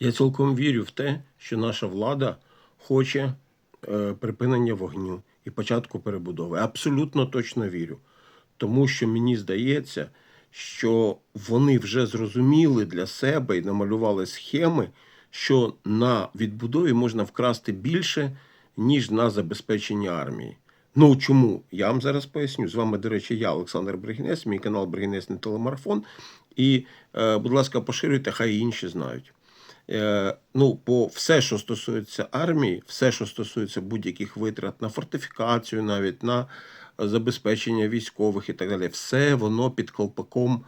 Я цілком вірю в те, що наша влада хоче е, припинення вогню і початку перебудови. Абсолютно точно вірю. Тому що мені здається, що вони вже зрозуміли для себе і намалювали схеми, що на відбудові можна вкрасти більше, ніж на забезпеченні армії. Ну чому? Я вам зараз поясню. З вами, до речі, я, Олександр Бригінець, мій канал Бригінесний телемарафон. І, е, будь ласка, поширюйте, хай інші знають. Е, ну, по все, що стосується армії, все, що стосується будь-яких витрат на фортифікацію, навіть на забезпечення військових і так далі, все воно під колпаком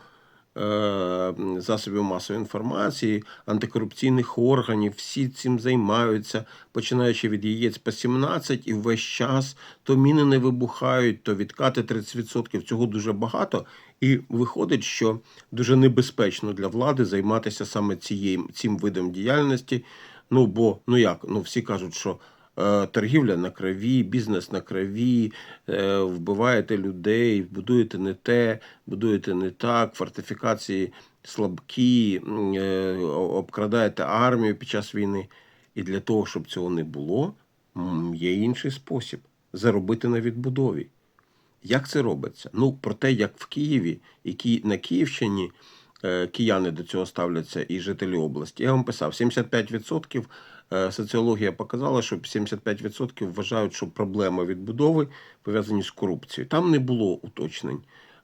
е, засобів масової інформації, антикорупційних органів, всі цим займаються, починаючи від яєць по 17, і весь час то міни не вибухають, то відкати 30%. Цього дуже багато. І виходить, що дуже небезпечно для влади займатися саме цією цим видом діяльності. Ну бо ну як, ну всі кажуть, що е, торгівля на крові, бізнес на крові, е, вбиваєте людей, будуєте не те, будуєте не так, фортифікації слабкі, е, обкрадаєте армію під час війни. І для того, щоб цього не було, є інший спосіб заробити на відбудові. Як це робиться? Ну, про те, як в Києві і на Київщині е, кияни до цього ставляться і жителі області. Я вам писав, 75% е, соціологія показала, що 75% вважають, що проблеми відбудови пов'язані з корупцією. Там не було уточнень.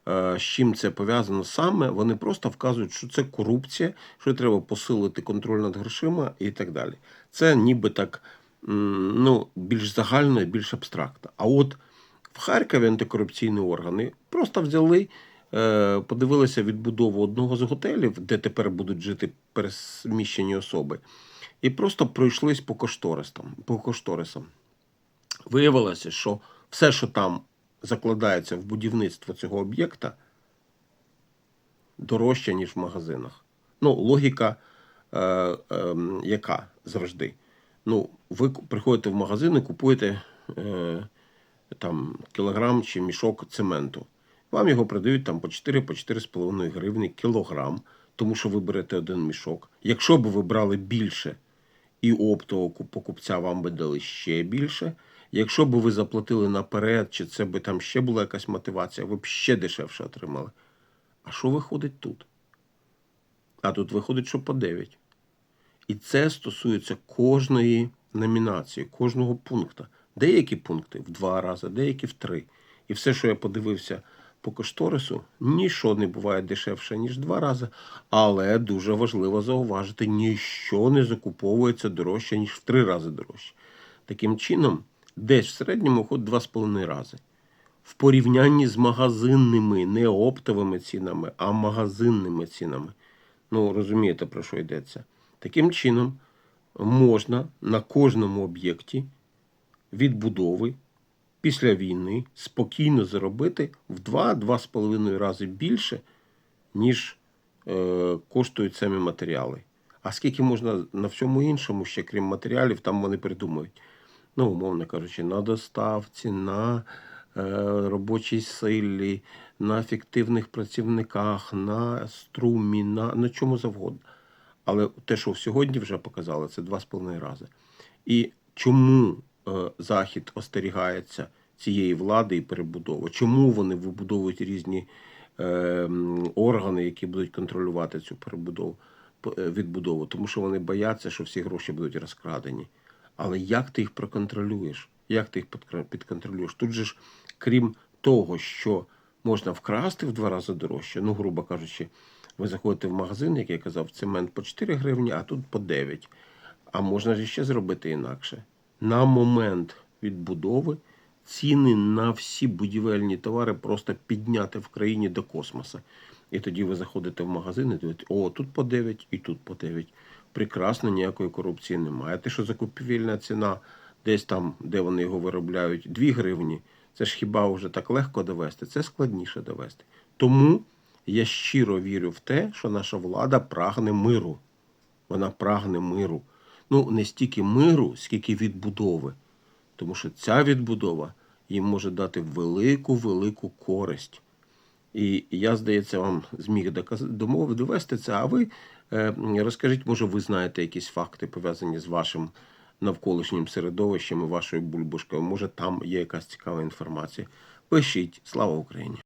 е, З чим це пов'язано саме, вони просто вказують, що це корупція, що треба посилити контроль над грошима і так далі. Це ніби так ну, більш загально і більш абстрактно. А от в Харкові антикорупційні органи просто взяли, е, подивилися відбудову одного з готелів, де тепер будуть жити пересміщені особи, і просто пройшлись по кошторисам. По кошторисам. Виявилося, що все, що там закладається в будівництво цього об'єкта, дорожче, ніж в магазинах. Ну, логіка е, е, яка завжди. Ну, ви приходите в магазин і купуєте е, там, кілограм чи мішок цементу. Вам його продають там по 4 по 4,5 гривні кілограм, тому що ви берете один мішок. Якщо б ви брали більше і оптового покупця вам би дали ще більше. Якщо б ви заплатили наперед, чи це би там ще була якась мотивація, ви б ще дешевше отримали. А що виходить тут? А тут виходить, що по 9. І це стосується кожної номінації, кожного пункту. Деякі пункти в два рази, деякі в три. І все, що я подивився по кошторису, нічого не буває дешевше, ніж два рази. Але дуже важливо зауважити, ніщо не закуповується дорожче, ніж в три рази дорожче. Таким чином, десь в середньому ходить два з половиною рази. В порівнянні з магазинними, не оптовими цінами, а магазинними цінами. Ну, розумієте, про що йдеться. Таким чином, можна на кожному об'єкті відбудови після війни спокійно заробити в 2-2,5 рази більше, ніж е, коштують самі матеріали. А скільки можна на всьому іншому, ще крім матеріалів, там вони придумують. Ну, умовно кажучи, на доставці, на е, робочій силі, на фіктивних працівниках, на струмі, на, на чому завгодно. Але те, що сьогодні вже показали, це 2,5 рази. І чому Захід остерігається цієї влади і перебудови? Чому вони вибудовують різні е, органи, які будуть контролювати цю перебудову, е, відбудову? Тому що вони бояться, що всі гроші будуть розкрадені. Але як ти їх проконтролюєш? Як ти їх підконтролюєш? Тут же ж, крім того, що можна вкрасти в два рази дорожче, ну, грубо кажучи, ви заходите в магазин, як я казав, цемент по 4 гривні, а тут по 9. А можна ж ще зробити інакше. На момент відбудови ціни на всі будівельні товари просто підняти в країні до космоса. І тоді ви заходите в магазин і дивитесь, о, тут по 9 і тут по 9. Прекрасно, ніякої корупції немає. Те, що закупівельна ціна десь там, де вони його виробляють, 2 гривні, це ж хіба вже так легко довести? Це складніше довести. Тому я щиро вірю в те, що наша влада прагне миру. Вона прагне миру. Ну, не стільки миру, скільки відбудови. Тому що ця відбудова їм може дати велику, велику користь. І я, здається, вам зміг доказ... домов довести це, а ви Е, Розкажіть, може, ви знаєте якісь факти пов'язані з вашим навколишнім середовищем і вашою бульбашкою? Може, там є якась цікава інформація? Пишіть. Слава Україні!